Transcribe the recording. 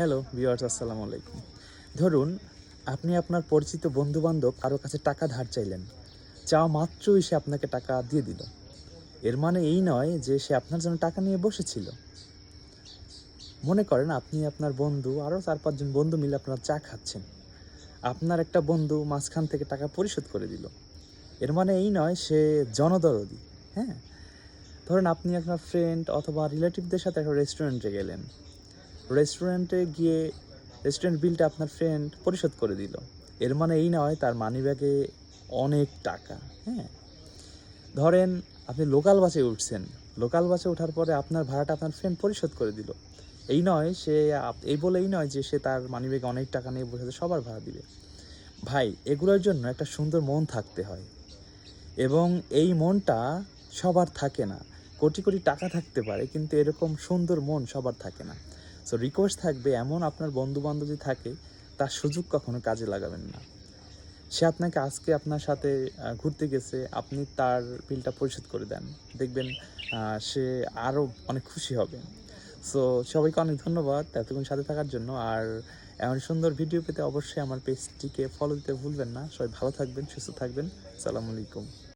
Hello viewers আসসালামু আলাইকুম। ধরুন, আপনি আপনার পরিচিত বন্ধু বান্ধব কারও কাছে টাকা ধার চাইলেন। চাওয়া মাত্রই সে আপনাকে টাকা দিয়ে দিল। এর মানে এই নয় যে সে আপনার জন্য টাকা নিয়ে বসেছিল। মনে করেন, আপনি আপনার বন্ধু আরও চার পাঁচজন বন্ধু মিলে আপনার চা খাচ্ছেন। আপনার একটা বন্ধু মাঝখান থেকে টাকা পরিশোধ করে দিল। এর মানে এই নয়, সে জনদরদি হ্যাঁ? ধরেন, আপনি আপনার ফ্রেন্ড অথবা রিলেটিভদের সাথে একটা রেস্টুরেন্টে গেলেন। রেস্টুরেন্টে গিয়ে রেস্টুরেন্ট বিলটা আপনার ফ্রেন্ড পরিশোধ করে দিল। এর মানে এই নয়, তার মানি ব্যাগে অনেক টাকা হ্যাঁ? ধরেন আপনি লোকাল বাসে উঠছেন লোকাল বাসে ওঠার পরে আপনার ভাড়াটা আপনার ফ্রেন্ড পরিশোধ করে দিল। এই নয় সে এই বলেই নয় যে সে তার মানিব্যাগে অনেক টাকা নিয়ে বসে সবার ভাড়া দিবে। ভাই, এগুলোর জন্য একটা সুন্দর মন থাকতে হয়। এবং এই মনটা সবার থাকে না। কোটি কোটি টাকা থাকতে পারে, কিন্তু এরকম সুন্দর মন সবার থাকে না। সো রিকোয়েস্ট থাকবে এমন আপনার বন্ধু বান্ধব থাকে, তার সুযোগ কখনো কাজে লাগাবেন না। সে আপনাকে আজকে আপনার সাথে ঘুরতে গেছে, আপনি তার বিলটা পরিশোধ করে দেন। দেখবেন সে আরও অনেক খুশি হবে। সো সবাইকে অনেক ধন্যবাদ এতক্ষণ সাথে থাকার জন্য। আর এমন সুন্দর ভিডিও পেতে অবশ্যই আমার পেজটিকে ফলো দিতে ভুলবেন না। সবাই ভালো থাকবেন, সুস্থ থাকবেন। সালাম আলাইকুম